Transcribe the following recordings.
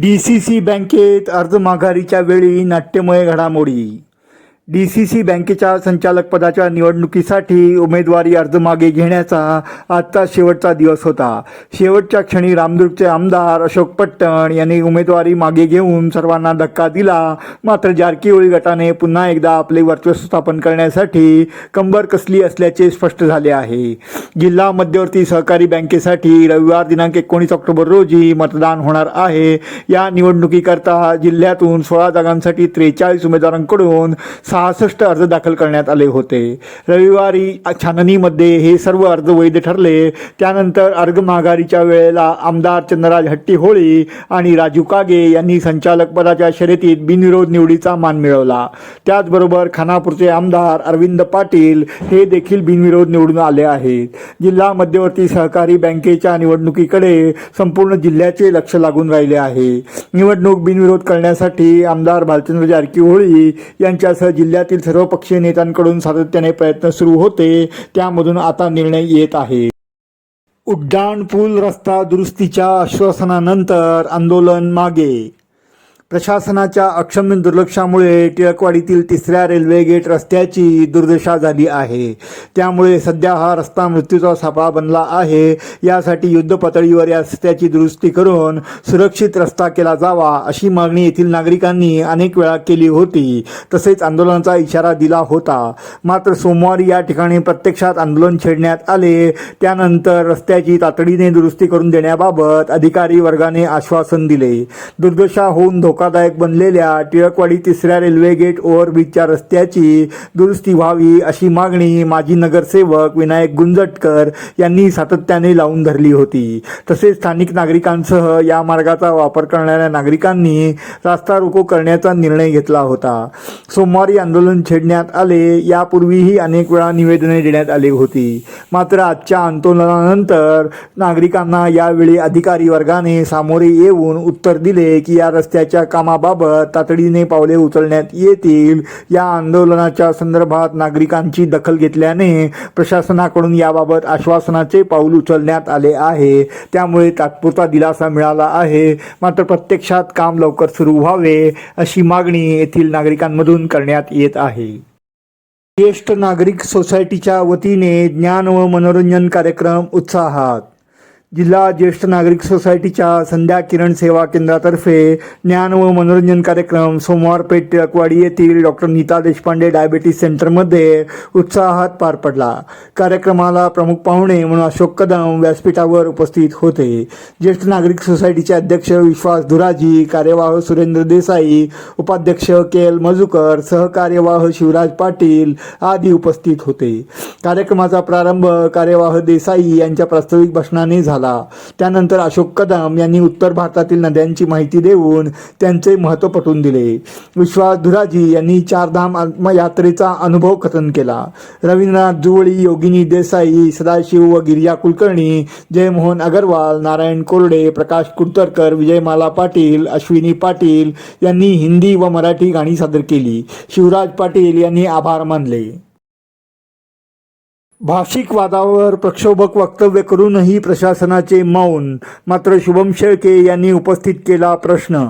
D C C बँकेत अर्ज माघारीच्या वेळी नाट्यमय घडामोडी. डी सी सी बँकेच्या संचालक पदाच्या निवडणुकीसाठी उमेदवारी अर्ज मागे घेण्याचा आजचा शेवटचा दिवस होता. शेवटच्या क्षणी रामदुर्गचे आमदार अशोक पट्टण यांनी उमेदवारी मागे घेऊन सर्वांना धक्का दिला. मात्र जारकीहोळी गटाने पुन्हा एकदा आपले वर्चस्व स्थापन करण्यासाठी कंबर कसली असल्याचे स्पष्ट झाले आहे. जिल्हा मध्यवर्ती सहकारी बँकेसाठी रविवार दिनांक एकोणीस ऑक्टोबर रोजी मतदान होणार आहे. या निवडणुकीकरता जिल्ह्यातून सोळा जागांसाठी त्रेचाळीस उमेदवारांकडून सहासष्ट अर्ज दाखल करण्यात आले होते. रविवारी छाननीमध्ये हे सर्व अर्ज वैध ठरले. त्यानंतर अर्ज माघारीच्या वेळेला आमदार चंद्रराज हट्टीहोळी आणि राजू कागे यांनी संचालक पदाच्या शर्यतीत बिनविरोध निवडीचा मान मिळवला. त्याचबरोबर खानापूरचे आमदार अरविंद पाटील हे देखील बिनविरोध निवडून आले आहेत. जिल्हा मध्यवर्ती सहकारी बँकेच्या निवडणुकीकडे संपूर्ण जिल्ह्याचे लक्ष लागून राहिले आहे. निवडणूक बिनविरोध करण्यासाठी आमदार भालचंद्र जारकीहोळी यांच्यासह जिल्ह्यातील सर्वपक्षीय नेत्यांकडून सातत्याने प्रयत्न सुरू होते. त्यामधून आता निर्णय येत आहे. उड्डाण पूल रस्ता दुरुस्तीच्या आश्वासनानंतर आंदोलन मागे प्रशासनाच्या अक्षम्य दुर्लक्षामुळे टिळकवाडीतील तिसऱ्या रेल्वे गेट रस्त्याची दुर्दशा झाली आहे. त्यामुळे सध्या हा रस्ता मृत्यूचा सापळा बनला आहे. यासाठी युद्धपातळीवर या रस्त्याची दुरुस्ती करून सुरक्षित रस्ता केला जावा अशी मागणी येथील नागरिकांनी अनेक वेळा केली होती. तसेच आंदोलनाचा इशारा दिला होता. मात्र सोमवारी या ठिकाणी प्रत्यक्षात आंदोलन छेडण्यात आले. त्यानंतर रस्त्याची तातडीने दुरुस्ती करून देण्याबाबत अधिकारी वर्गाने आश्वासन दिले. दुर्दशा होऊन धोका धोकादायक बनलेल्या टिळकवाडी तिसऱ्या रेल्वे गेट ओव्हरब्रिजच्या रस्त्याची दुरुस्ती व्हावी अशी मागणी माजी नगरसेवक विनायक गुंजटकर यांनी सातत्याने लावून धरली होती. तसेच स्थानिक नागरिकांसह या मार्गाचा वापर करणाऱ्या नागरिकांनी रास्ता रोको करण्याचा निर्णय घेतला होता. सोमवारी आंदोलन छेडण्यात आले यापूर्वीही अनेक वेळा निवेदने देण्यात आली होती. मात्र आजच्या आंदोलनानंतर नागरिकांना यावेळी अधिकारी वर्गाने सामोरे येऊन उत्तर दिले की या रस्त्याच्या कामाबाबत तातडीने पावले उचलण्यात येतील. या आंदोलनाच्या संदर्भात नागरिकांची दखल घेतल्याने प्रशासनाकडून याबाबत आश्वासनाचे पाऊल उचलण्यात आले आहे. त्यामुळे तात्पुरता दिलासा मिळाला आहे. मात्र प्रत्यक्षात काम लवकर सुरू व्हावे अशी मागणी येथील नागरिकांमधून करण्यात येत आहे. ज्येष्ठ नागरिक सोसायटीच्या वतीने ज्ञान व मनोरंजन कार्यक्रम उत्साहात जिल्हा ज्येष्ठ नागरिक सोसायटीच्या संध्या किरण सेवा केंद्रातर्फे ज्ञान व मनोरंजन कार्यक्रम सोमवार पेठ टिळकवाडी येथील डॉक्टर नीता देशपांडे डायबेटीस सेंटरमध्ये उत्साहात पार पडला. कार्यक्रमाला प्रमुख पाहुणे म्हणून अशोक कदम व्यासपीठावर उपस्थित होते. ज्येष्ठ नागरिक सोसायटीचे अध्यक्ष विश्वास धुराजी कार्यवाह सुरेंद्र देसाई उपाध्यक्ष के एल मजुकर सहकार्यवाह शिवराज पाटील आदी उपस्थित होते. कार्यक्रमाचा प्रारंभ कार्यवाह देसाई यांच्या प्रास्ताविक भाषणाने झाला. त्यानंतर अशोक कदम यांनी उत्तर भारतातील नद्यांची माहिती देऊन त्यांचे महत्त्व पटवून दिले. विश्वास धुराजी यांनी चारधाम यात्रेचा अनुभव कथन केला. रवींद्रनाथ जुवळी योगिनी देसाई सदाशिव व गिरिजा कुलकर्णी जयमोहन अगरवाल नारायण कोरडे प्रकाश कुडतरकर विजयमाला पाटील अश्विनी पाटील यांनी हिंदी व मराठी गाणी सादर केली. शिवराज पाटील यांनी आभार मानले. भाषिक वादावर प्रक्षोभक वक्तव्य करूनही प्रशासनाचे मौन मात्र शुभम शेळके यांनी उपस्थित केला प्रश्न.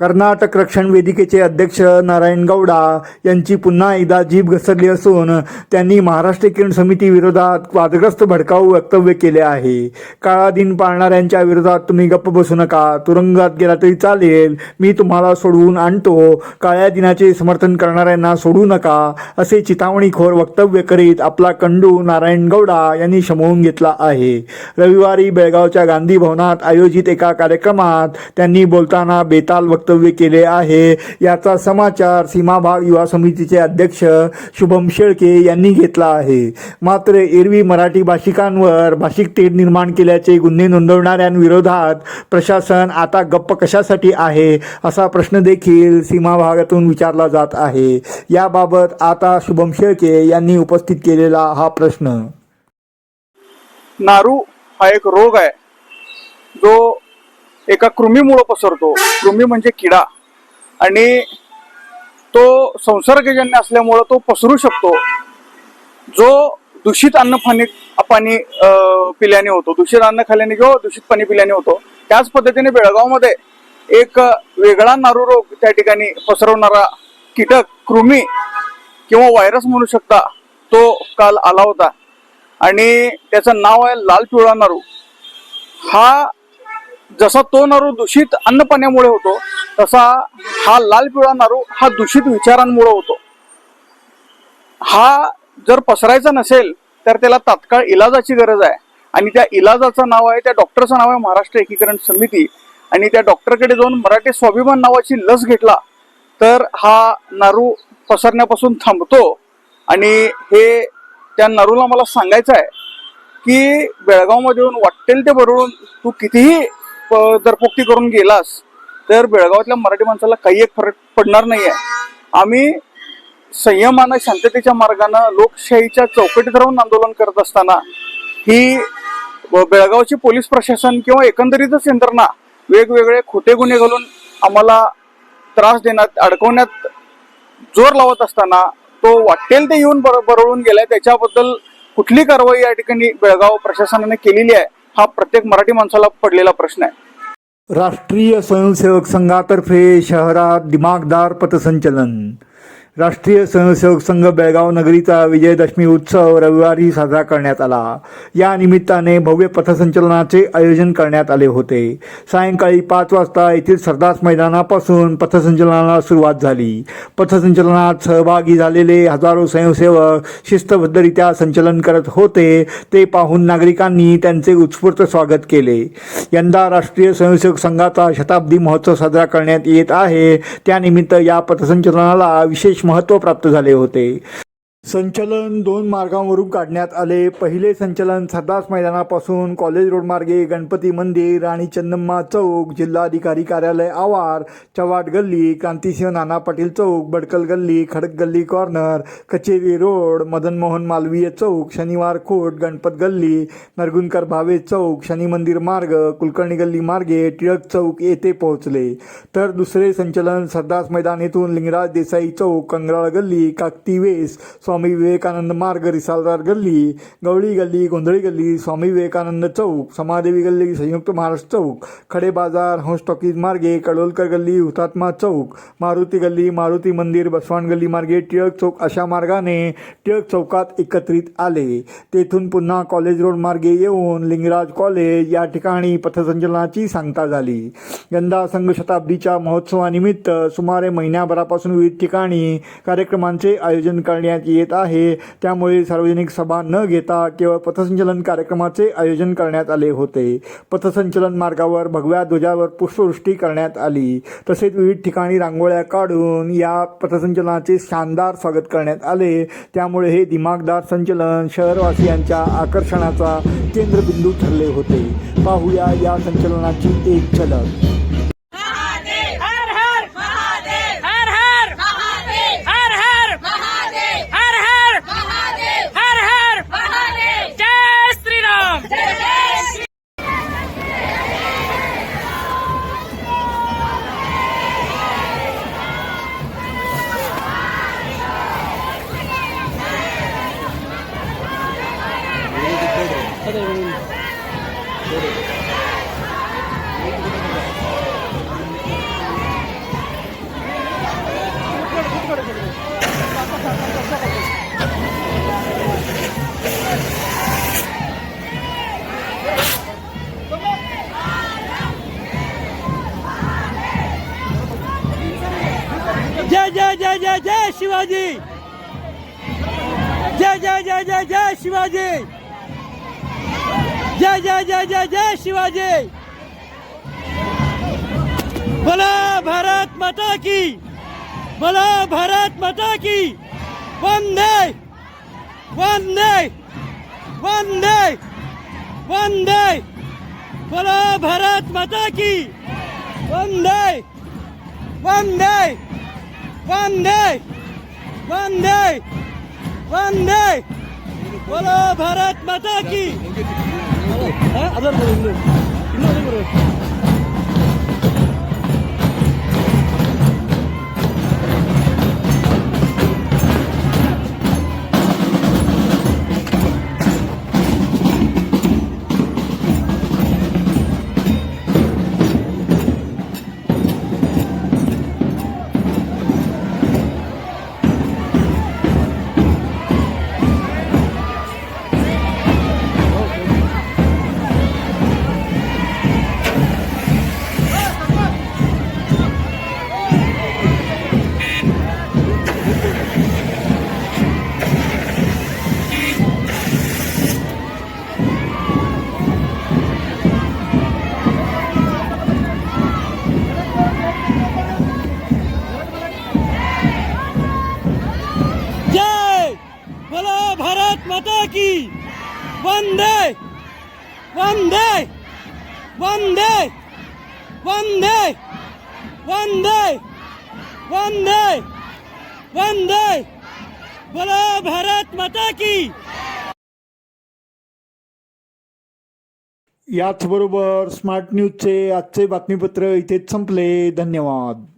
कर्नाटक रक्षण वेदिकेचे अध्यक्ष नारायण गौडा यांची पुन्हा एकदा जीभ घसरली असून त्यांनी महाराष्ट्र किरण समिती विरोधात वादग्रस्त भडकाऊ वक्तव्य केले आहे. काळा दिन पाळणाऱ्यांच्या विरोधात तुम्ही गप्प बसू नका. तुरुंगात गेला तरी चालेल. मी तुम्हाला सोडवून आणतो. काळ्या दिनाचे समर्थन करणाऱ्यांना सोडू नका. असे चितावणीखोर वक्तव्य करीत आपला कंडू नारायण गौडा यांनी शमवून घेतला आहे. रविवारी बेळगावच्या गांधी भवनात आयोजित एका कार्यक्रमात त्यांनी बोलताना बेताल वक्त वक्तव्य केले आहे. याचा समाचार सीमाभाग युवा समितीचे अध्यक्ष शुभम शेळके यांनी घेतला आहे. मात्र एरवी मराठी भाषिकांवर भाषिक तेढ निर्माण केल्याचे गुन्हे नोंदवणाऱ्यांविरोधात प्रशासन आता गप्प कशासाठी आहे असा प्रश्न देखील सीमाभागातून विचारला जात आहे. याबाबत आता शुभम शेळके यांनी उपस्थित केलेला हा प्रश्न. नारू हा एक रोग आहे. जो एका कृमीमुळं पसरतो. कृमी म्हणजे किडा. आणि तो संसर्गजन्य असल्यामुळं तो पसरू शकतो. जो दूषित अन्न पाणी पाणी पिल्याने होतो. दूषित अन्न खाल्याने किंवा दूषित पाणी पिल्याने होतो. त्याच पद्धतीने बेळगावमध्ये एक वेगळा नारू रोग त्या ठिकाणी पसरवणारा कीटक कृमी किंवा व्हायरस म्हणू शकता तो काल आला होता. आणि त्याचं नाव आहे लाल पिवळा नारू. हा जसा तो नारू दूषित अन्न पाण्यामुळे होतो तसा हा लाल पिवळा नारू हा दूषित विचारांमुळे होतो. हा जर पसरायचा नसेल तर त्याला तात्काळ इलाजाची गरज आहे. आणि त्या इलाजाचं नाव आहे त्या डॉक्टरचं नाव आहे महाराष्ट्र एकीकरण समिती. आणि त्या डॉक्टरकडे जाऊन मराठी स्वाभिमान नावाची लस घेतला तर हा नारू पसरण्यापासून थांबतो. आणि हे त्या नारूला मला सांगायचं आहे की बेळगावमध्ये येऊन वाटेल ते बरोबर तू कितीही प- दरपोक्ती करून गेलास तर बेळगावातल्या मराठी माणसाला काही एक फरक पडणार नाहीये. आम्ही संयमानं शांततेच्या मार्गानं लोकशाहीच्या चौकटीत राहून आंदोलन करत असताना ही बेळगावची पोलीस प्रशासन किंवा एकंदरीतच यंत्रणा वेगवेगळे खोटे गुन्हे घालून आम्हाला त्रास देण्यात अडकवण्यात जोर लावत असताना तो वाटेल ते येऊन बर बरळून गेलाय. त्याच्याबद्दल कुठली कारवाई या ठिकाणी बेळगाव प्रशासनाने केलेली आहे? हा प्रत्येक मराठी माणसाला पडलेला प्रश्न आहे. राष्ट्रीय स्वयंसेवक संघातर्फे शहरात दिमागदार पथसंचलन राष्ट्रीय स्वयंसेवक संघ बेळगाव नगरीचा विजयदशमी उत्सव रविवारी साजरा करण्यात आला. या निमित्ताने भव्य पथसंचलनाचे आयोजन करण्यात आले होते. सायंकाळी पाच वाजता येथील सरदार मैदानापासून पथसंचलनाला सुरुवात झाली. पथसंचलनात सहभागी झालेले हजारो स्वयंसेवक शिस्तबद्धरित्या संचलन करत होते ते पाहून नागरिकांनी त्यांचे उत्स्फूर्त स्वागत केले. यंदा राष्ट्रीय स्वयंसेवक संघाचा शताब्दी महोत्सव साजरा करण्यात येत आहे. त्यानिमित्त या पथसंचलनाला विशेष महत्त्व प्राप्त झाले होते. संचलन दोन मार्गांवरून काढण्यात आले. पहिले संचलन सरदास मैदानापासून कॉलेज रोड मार्गे गणपती मंदिर आणि चंदम्मा चौक जिल्हाधिकारी कार्यालय आवार चव्हाट गल्ली क्रांतिसिंह नाना पाटील चौक बडकल गल्ली खडक गल्ली कॉर्नर कचेरी रोड मदन मोहन मालवीय चौक शनिवार खोट गणपत गल्ली नरगुनकर भावे चौक शनी मंदिर मार्ग कुलकर्णी गल्ली मार्गे टिळक चौक येथे पोहोचले. तर दुसरे संचलन सरदास मैदान येथून लिंगराज देसाई चौक कंगराळ गल्ली काकती वेस स्वामी विवेकानंद मार्ग रिसालदार गल्ली गवळी गल्ली गोंधळी गल्ली स्वामी विवेकानंद चौक समादेवी गल्ली संयुक्त महाराष्ट्र चौक खडे बाजार हंस टॉकीज मार्गे कडोलकर गल्ली हुतात्मा चौक मारुती गल्ली मारुती मंदिर बसवान गल्ली मार्गे टिळक चौक अशा मार्गाने टिळक चौकात एकत्रित आले. तेथून पुन्हा कॉलेज रोड मार्गे येऊन लिंगराज कॉलेज या ठिकाणी पथसंचलनाची सांगता झाली. यंदा संघ शताब्दीच्या महोत्सवानिमित्त सुमारे महिन्याभरापासून विविध ठिकाणी कार्यक्रमांचे आयोजन करण्यात येत आहे. त्यामुळे सार्वजनिक सभा न घेता केवळ पथसंचलन कार्यक्रमाचे आयोजन करण्यात आले होते. पथसंचलन मार्गावर भगव्या ध्वजावर पुष्पवृष्टी करण्यात आली. तसेच विविध ठिकाणी रांगोळ्या काढून या पथसंचलनाचे शानदार स्वागत करण्यात आले. त्यामुळे हे दिमागदार संचलन शहरवासियांच्या आकर्षणाचा केंद्रबिंदू ठरले होते. पाहूया या संचलनाची एक झलक. शिवाजी! जय जय जय जय जय शिवाजी! जय जय जय जय जय शिवाजी! बोला भारत माता की! बोला भारत माता की! वंदे! वंदे! वंदे! वंदे! बोला भारत माता की! वंदे! वंदे! वंदे! वंदे वंदे बोलो भारत माता की हाँ, अदर बोलो, वंदे! वंदे! वंदे! वंदे! वंदे! वंदे! बोलो भारत माता की। याचबरोबर स्मार्ट न्यूजचे आजचे बातमीपत्र इथेच संपले. धन्यवाद.